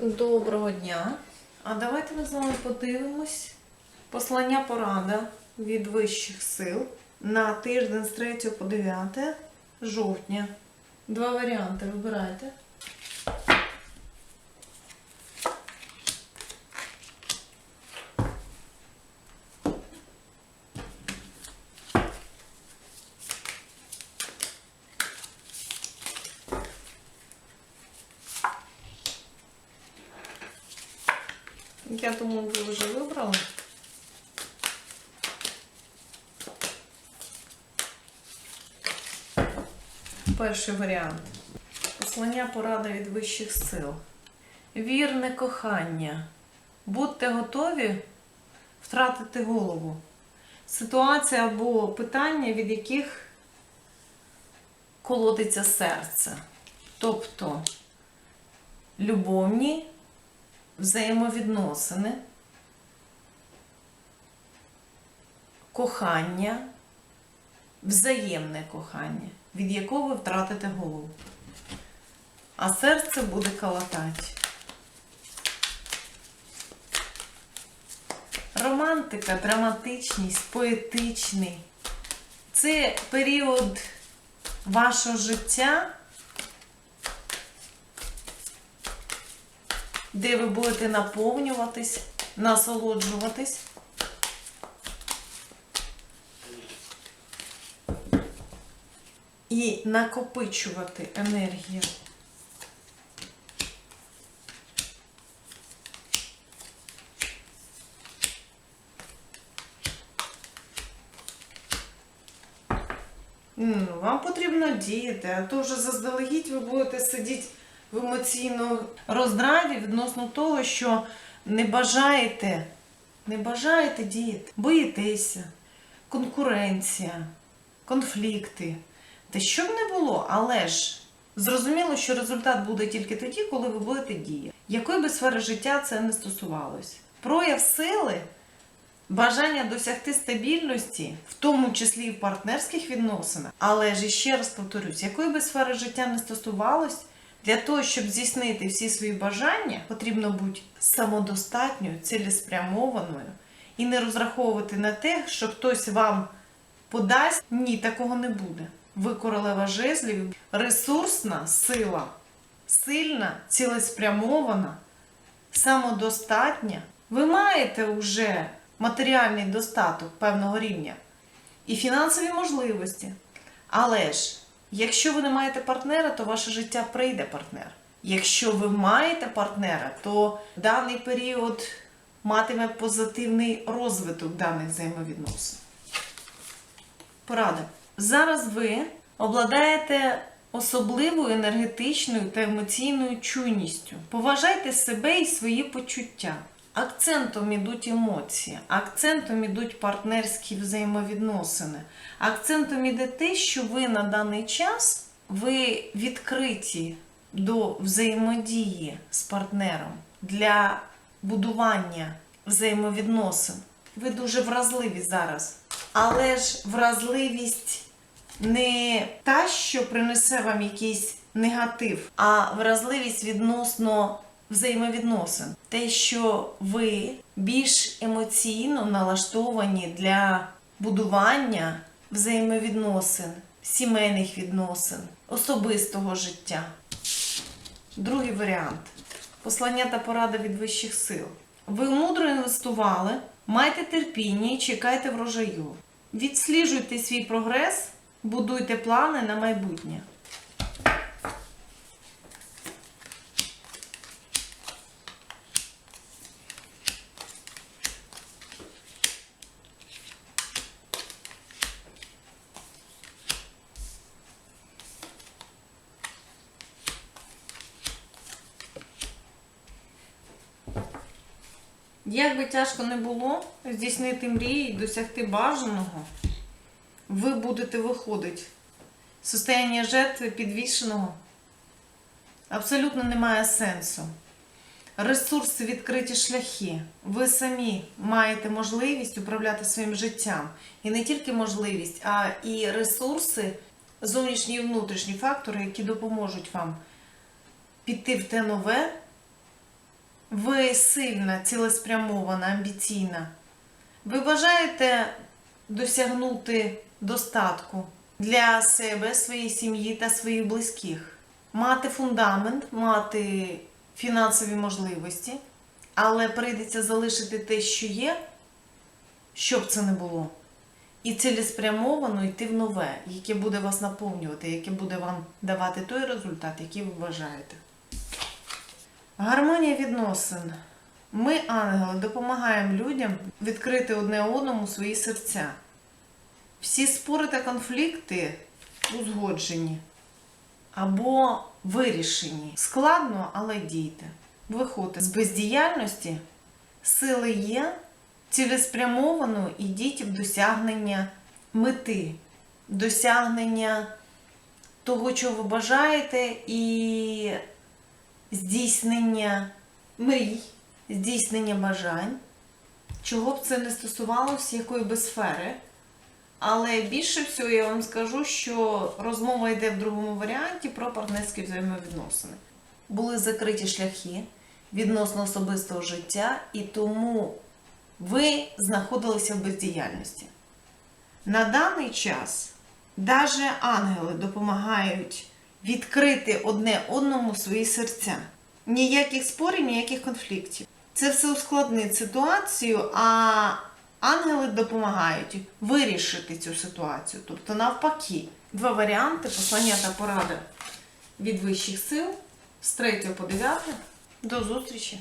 Доброго дня. А давайте ми з вами подивимось послання порада від вищих сил на тиждень з 3 по 9 жовтня. Два варіанти вибирайте. Я думаю, ви вже вибрали. Перший варіант. Послання порада від вищих сил. Вірне кохання. Будьте готові втратити голову. Ситуація або питання, від яких колотиться серце. Тобто любовні взаємовідносини, кохання, взаємне кохання, від якого ви втратите голову. А серце буде калатати. Романтика, драматичність, поетичний. Це період вашого життя, де ви будете наповнюватись, насолоджуватись. І накопичувати енергію. Вам потрібно діяти, а то вже заздалегідь ви будете сидіти в емоційному роздраві відносно того, що не бажаєте, не бажаєте діяти, боїтеся, конкуренція, конфлікти. Та що б не було, але ж зрозуміло, що результат буде тільки тоді, коли ви будете діяти. Якої би сфери життя це не стосувалось. Прояв сили бажання досягти стабільності, в тому числі і в партнерських відносинах, але ж іще раз повторюсь, якої би сфери життя не стосувалось, для того, щоб здійснити всі свої бажання, потрібно бути самодостатньою, цілеспрямованою і не розраховувати на те, що хтось вам подасть. Ні, такого не буде. Ви королева жезлів, ресурсна сила, сильна, цілеспрямована, самодостатня. Ви маєте вже матеріальний достаток певного рівня і фінансові можливості. Але ж, якщо ви не маєте партнера, то ваше життя прийде партнер. Якщо ви маєте партнера, то даний період матиме позитивний розвиток даних взаємовідносин. Порада. Зараз ви обладаєте особливою енергетичною та емоційною чуйністю. Поважайте себе і свої почуття. Акцентом ідуть емоції, акцентом ідуть партнерські взаємовідносини. Акцентом іде те, що ви на даний час ви відкриті до взаємодії з партнером для будування взаємовідносин. Ви дуже вразливі зараз. Але ж вразливість не та, що принесе вам якийсь негатив, а вразливість відносно взаємовідносин. Те, що ви більш емоційно налаштовані для будування взаємовідносин, сімейних відносин, особистого життя. Другий варіант. Послання та порада від вищих сил. Ви мудро інвестували, майте терпіння і чекайте врожаю. Відсліджуйте свій прогрес, будуйте плани на майбутнє. Як би тяжко не було здійснити мрії досягти бажаного, ви будете виходити. Состояння жертви підвішеного абсолютно немає сенсу. Ресурси відкриті шляхи. Ви самі маєте можливість управляти своїм життям. І не тільки можливість, а і ресурси, зовнішні і внутрішні фактори, які допоможуть вам піти в те нове, Ви сильна, цілеспрямована, амбіційна. Ви бажаєте досягнути достатку для себе, своєї сім'ї та своїх близьких, мати фундамент, мати фінансові можливості, але прийдеться залишити те, що є, щоб це не було. І цілеспрямовано йти в нове, яке буде вас наповнювати, яке буде вам давати той результат, який ви вважаєте. Гармонія відносин. Ми, ангели, допомагаємо людям відкрити одне одному свої серця. Всі спори та конфлікти узгоджені або вирішені. Складно, але дійте. Виходьте з бездіяльності, сили є, цілеспрямовано ідіть в досягнення мети, досягнення того, чого ви бажаєте, і здійснення мрій, здійснення бажань, чого б це не стосувалося, якої би сфери. Але більше всього я вам скажу, що розмова йде в другому варіанті про партнерські взаємовідносини. Були закриті шляхи відносно особистого життя, і тому ви знаходилися в бездіяльності. На даний час навіть ангели допомагають відкрити одне одному свої серця. Ніяких спорів, ніяких конфліктів. Це все ускладнить ситуацію, а ангели допомагають вирішити цю ситуацію. Тобто, навпаки, два варіанти послання та поради від вищих сил з 3 по 9. До зустрічі!